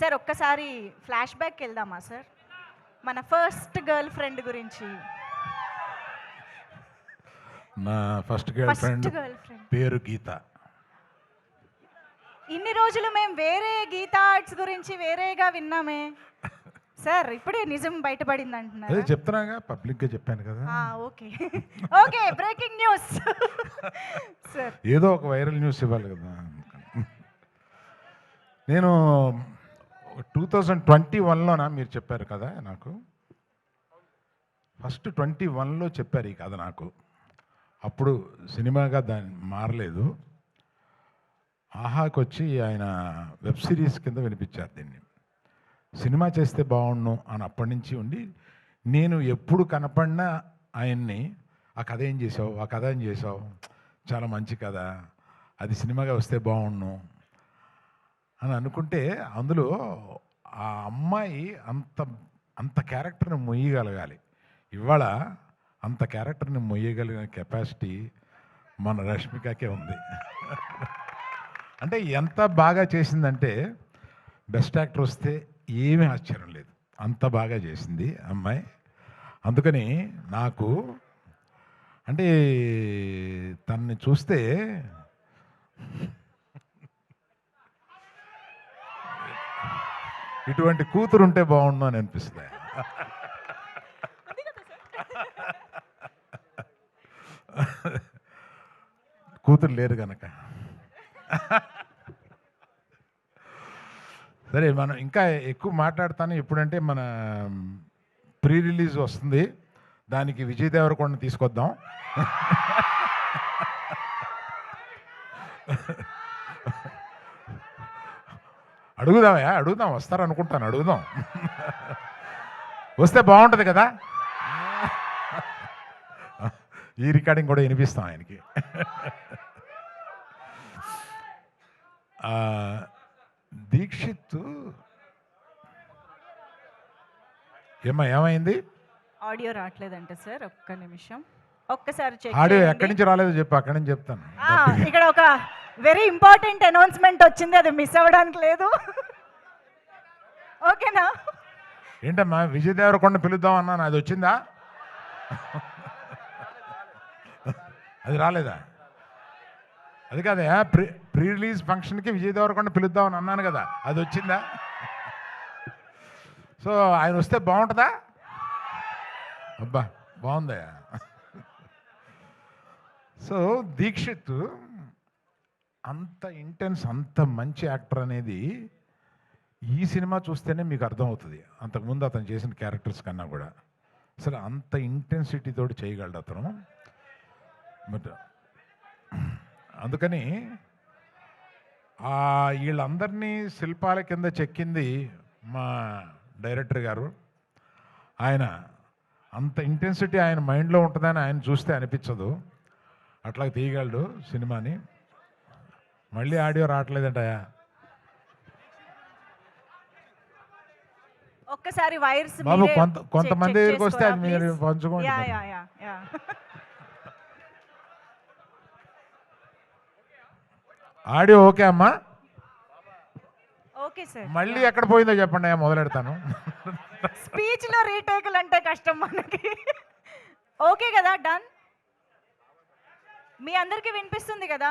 Sir ఒక్కసారి flash back వెళ్దామా sir? మన ఫస్ట్ గర్ల్ ఫ్రెండ్ గురించి. నా ఫస్ట్ గర్ల్ ఫ్రెండ్ పేరు గీత. ఇన్ని రోజులు మేము వేరే గీతా ఆర్ట్స్ గురించి వేరేగా విన్నామే. సార్ ఇప్పుడే నిజం బయటపడింది అదే అంటున్నారు చెప్తున్నాగా పబ్లిక్గా చెప్పాను కదా. Okay. Okay breaking news. Sir. ఏదో ఒక వైరల్ న్యూస్ ఇవ్వాలి కదా. నేను టూ థౌజండ్ ట్వంటీ వన్లోనా మీరు చెప్పారు కదా నాకు? ఫస్ట్ ట్వంటీ వన్లో చెప్పారు ఈ కథ నాకు. అప్పుడు సినిమాగా దాన్ని మారలేదు. ఆహాకి వచ్చి ఆయన వెబ్ సిరీస్ కింద వినిపించారు దీన్ని. సినిమా చేస్తే బాగుండు అని అప్పటి నుంచి ఉండి నేను ఎప్పుడు కనపడినా ఆయన్ని ఆ కథ ఏం చేసావు? ఆ కథ ఏం చేసావు? చాలా మంచి కథ. అది సినిమాగా వస్తే బాగుండు అని అనుకుంటే అందులో ఆ అమ్మాయి అంత అంత క్యారెక్టర్ని మొయ్యగలగాలి. ఇవాళ అంత క్యారెక్టర్ని మొయ్యగలిగిన కెపాసిటీ మన రష్మికకే ఉంది. అంటే ఎంత బాగా చేసిందంటే బెస్ట్ యాక్టర్ వస్తే ఏమీ ఆశ్చర్యం లేదు. అంత బాగా చేసింది అమ్మాయి. అందుకని నాకు అంటే తనని చూస్తే ఇటువంటి కూతురు ఉంటే బాగుండు అని అనిపిస్తుంది. కూతురు లేరు కనుక సరే మనం ఇంకా ఎక్కువ మాట్లాడతాను. ఎప్పుడంటే మన ప్రీ రిలీజ్ వస్తుంది. దానికి విజయ్ దేవరకొండ తీసుకొద్దాం. అడుగుదామయ్యా అడుగుదాం వస్తారు అనుకుంటాను అడుగుదాం. వస్తే బాగుంటుంది కదా? ఈ రికార్డింగ్ కూడా వినిపిస్తాం ఆయనకి. దీక్షిత్ ఏమ్మా ఏమైంది? ఆడియో రావట్లేదంట సార్ ఒక్క నిమిషం. ఒక్కసారి ఆడియో ఎక్కడి నుంచి రాలేదో చెప్పు అక్కడి నుంచి చెప్తాను. ఇక్కడ ఒక వెరీ ఇంపార్టెంట్ అనౌన్స్మెంట్ వచ్చింది అది మిస్ అవ్వడానికి లేదు. ఓకేనా ఏంటమ్మా విజయ్ దేవరకొండ పిలుద్దాం అన్నాను అది వచ్చిందా? అది రాలేదా? అది కాదా ప్రీ ప్రీ రిలీజ్ ఫంక్షన్కి విజయ్ దేవరకొండ పిలుద్దామని అన్నాను కదా అది వచ్చిందా? సో ఆయన వస్తే బాగుంటుందా? అబ్బా బాగుందా సో దీక్షిత్ అంత ఇంటెన్స్ అంత మంచి యాక్టర్ అనేది ఈ సినిమా చూస్తేనే మీకు అర్థమవుతుంది. అంతకుముందు అతను చేసిన క్యారెక్టర్స్ కన్నా కూడా. అసలు అంత ఇంటెన్సిటీతో చేయగలడు అతను. బట్ అందుకని వీళ్ళందరినీ శిల్పాల కింద చెక్కింది మా డైరెక్టర్ గారు. ఆయన అంత ఇంటెన్సిటీ ఆయన మైండ్లో ఉంటుందని ఆయన చూస్తే అనిపించదు. అట్లా తీయగలడు సినిమాని. మళ్ళీ ఆడియో రావట్లేదంటయా ఒక్కసారి వైర్స్ బాబు, కొంత- కొంతమంది దగ్గరికి వస్తే అది మీరు పంచుకోండి. ఆడియో ఓకే అమ్మా? Okay sir. మళ్ళీ ఎక్కడ పోయిందో చెప్పండి అయ్యా మొదలెడతాను. స్పీచ్లో రీటేకులు అంటే కష్టం మనకి. ఓకే కదా డన్? మీ అందరికీ వినిపిస్తుంది కదా?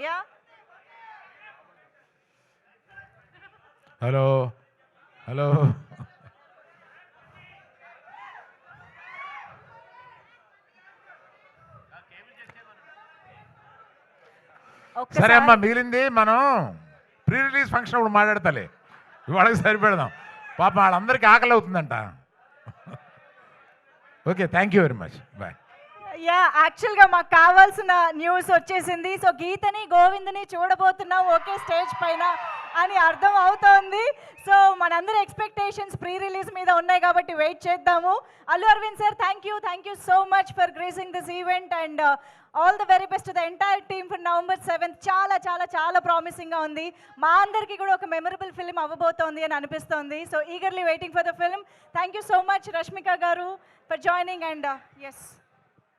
యా? Hello hello. సరే అమ్మా మిగిలింది మనం ప్రీ రిలీజ్ ఫంక్షన్ అప్పుడు మాట్లాడతాలే. ఇవాళకి సరిపెడదాం. పాప వాళ్ళందరికీ ఆకలి అవుతుందంట. Okay thank you very much bye yeah యాక్చువల్గా మాకు కావాల్సిన న్యూస్ వచ్చేసింది. సో గీతని గోవిందని చూడబోతున్నాం. ఒకే స్టేజ్ పైన. అని అర్థం అవుతోంది. సో మనందరి ఎక్స్పెక్టేషన్స్ ప్రీ రిలీజ్ మీద ఉన్నాయి కాబట్టి వెయిట్ చేద్దాము. Allu Aravind sir thank you thank you so much for gracing this event and all the very best the entire team for November seventh చాలా చాలా చాలా ప్రామిసింగ్గా ఉంది. మా అందరికీ కూడా ఒక మెమరబుల్ ఫిల్మ్ అవ్వబోతోంది అని అనిపిస్తోంది. So eagerly waiting for the film thank you so much Rashmika garu for joining and yes